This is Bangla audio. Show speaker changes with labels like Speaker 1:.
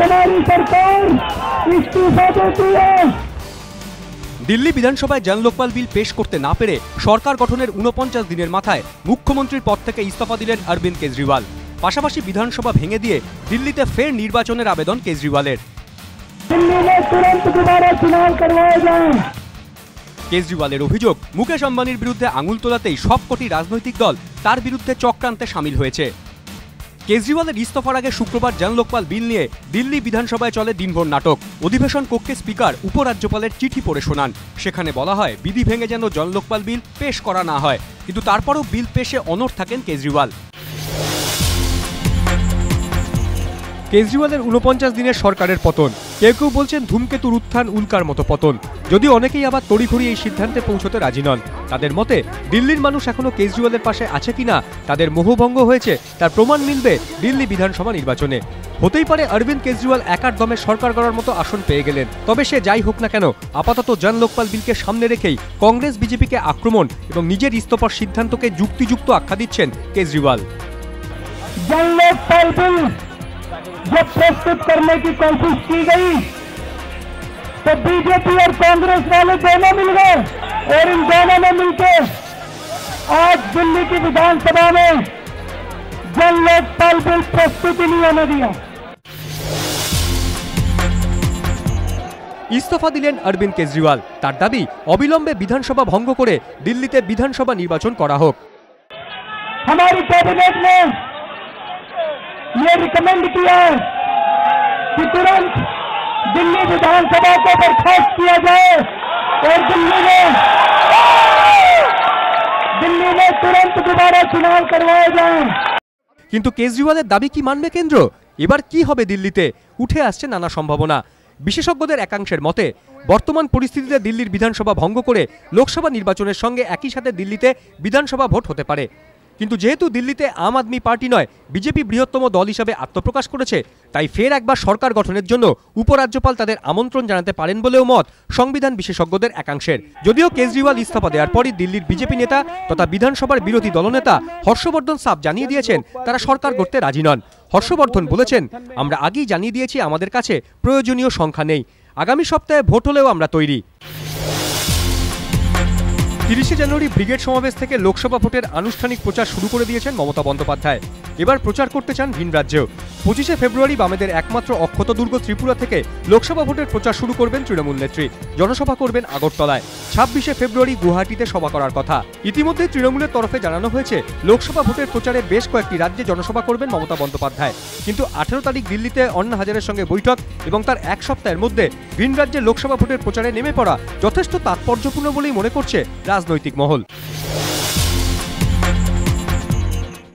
Speaker 1: हमारी सरकार इस्तीफा देती है
Speaker 2: দিল্লি বিধানসভায় জন লোকপাল বিল পেশ করতে না পেরে সরকার গঠনের উনপঞ্চাশ দিনের মাথায় মুখ্যমন্ত্রীর পদ থেকে ইস্তফা দিলেন অরবিন্দ কেজরিওয়াল পাশাপাশি বিধানসভা ভেঙে দিয়ে দিল্লিতে ফের নির্বাচনের আবেদন কেজরিওয়ালের
Speaker 1: दिल्ली में तुरंत दोबारा चुनाव करवाए जाएं
Speaker 2: কেজরিওয়ালের অভিযোগ মুকেশ আম্বানির বিরুদ্ধে আঙুল তোলাতেই সবকটি রাজনৈতিক দল তার বিরুদ্ধে চক্রান্তে সামিল হয়েছে কেজরিওয়ালের ইস্তফার আগে শুক্রবার জানলোকপাল বিল নিয়ে দিল্লি বিধানসভায় চলে দিনভর নাটক। অধিবেশন কক্ষে স্পিকার, উপরাজ্যপালের চিঠি পড়ে শোনান। সেখানে বলা হয়, বিধি ভেঙে যেন জনলোকপাল বিল পেশ করা না হয়। কিন্তু তারপরও বিল পেশে অনর থাকেন কেজরিওয়াল। কেজরিওয়ালের উনপঞ্চাশ দিনের সরকারের পতন। কেউ কেউ বলছেন ধূমকেতুর উত্থান উল্কার মতো পতন। যদি অনেকেই আবার তড়িঘড়ি এই সিদ্ধান্তে পৌঁছতে রাজি নন। তাদের মতে, দিল্লির মানুষ এখনও কেজরিওয়ালের পাশে আছে কিনা, তাদের মোহভঙ্গ হয়েছে, তার প্রমাণ মিলবে দিল্লি বিধানসভা নির্বাচনে। হতেই পারে অরবিন্দ কেজরিওয়াল একার দমে সরকার গড়ার মতো আসন পেয়ে গেলেন। তবে সে যাই হোক না কেন, আপাতত জন লোকপাল বিলকে সামনে রেখেই কংগ্রেস বিজেপিকে আক্রমণ এবং নিজের ইস্তফার সিদ্ধান্তকে যুক্তিযুক্ত আখ্যা দিচ্ছেন কেজরিওয়াল।
Speaker 1: জন লোকপাল বিল जब प्रस्तुत करने की कोशिश की गई तो बीजेपी और कांग्रेस वाले दोनों मिल गए और इन दोनों ने मिलकर आज दिल्ली की विधानसभा में जन लोकपाल बिल प्रस्तुत ही नहीं होने दिया
Speaker 2: ইস্তফা দিলেন অরবিন্দ কেজরিওয়াল তার দাবি অবিলম্বে বিধানসভা ভঙ্গ করে দিল্লিতে বিধানসভা নির্বাচন করা হোক
Speaker 1: हमारी कैबिनेट ने ये रिकमेंड किया है कि तुरंत दिल्ली विधानसभा को बर्खास्त किया जाए और दिल्ली में दिल्ली में तुरंत दोबारा चुनाव करवाए जाएं
Speaker 2: কিন্তু কেজরিওয়ালের দাবি কি মানবে কেন্দ্র এবার কি হবে দিল্লিতে উঠে আসছে নানা সম্ভাবনা বিশেষজ্ঞদের একাংশের মতে বর্তমান পরিস্থিতিতে দিল্লির বিধানসভা ভঙ্গ করে লোকসভা নির্বাচনের সঙ্গে একই সাথে দিল্লিতে বিধানসভা ভোট হতে পারে কিন্তু যেহেতু দিল্লিতে আম আদমি পার্টি নয়, বিজেপি বৃহত্তম দল হিসাবে আত্মপ্রকাশ করেছে, তাই ফের একবার সরকার গঠনের জন্য উপরাজ্যপাল তাদের আমন্ত্রণ জানাতে পারেন বলেও মত সংবিধান বিশেষজ্ঞদের একাংশের। যদিও কেজরিওয়াল ইস্তফা দেওয়ার পরই দিল্লির বিজেপি নেতা তথা বিধানসভার বিরোধী দলনেতা হর্ষবর্ধন সাপ জানিয়ে দিয়েছেন, তারা সরকার গড়তে রাজি নন। হর্ষবর্ধন বলেছেন, আমরা আগেই জানিয়ে দিয়েছি আমাদের কাছে প্রয়োজনীয় সংখ্যা নেই। আগামী সপ্তাহে ভোট হলেও আমরা তৈরি। তিরিশে জানুয়ারি ব্রিগেড সমাবেশ থেকে লোকসভা ভোটের আনুষ্ঠানিক প্রচার শুরু করে দিয়েছেন মমতা বন্দ্যোপাধ্যায়। এবার প্রচার করতে চান ভিন রাজ্যেও। পঁচিশে ফেব্রুয়ারি বামেদের একমাত্র অক্ষত দুর্গ ত্রিপুরা থেকে লোকসভা ভোটের প্রচার শুরু করবেন তৃণমূল নেত্রী। জনসভা করবেন আগরতলায়। ছাব্বিশে ফেব্রুয়ারি গুয়াহাটিতে সভা করার কথা। ইতিমধ্যে তৃণমূলের তরফে জানানো হয়েছে, লোকসভা ভোটের প্রচারে বেশ কয়েকটি রাজ্যে জনসভা করবেন মমতা বন্দ্যোপাধ্যায়। কিন্তু আঠেরো তারিখ দিল্লিতে অন্না হাজারের সঙ্গে বৈঠক এবং তার এক সপ্তাহের মধ্যে ভিন রাজ্যে লোকসভা ভোটের প্রচারে নেমে পড়া যথেষ্ট তাৎপর্যপূর্ণ বলেই মনে করছে রাজনৈতিক মহল।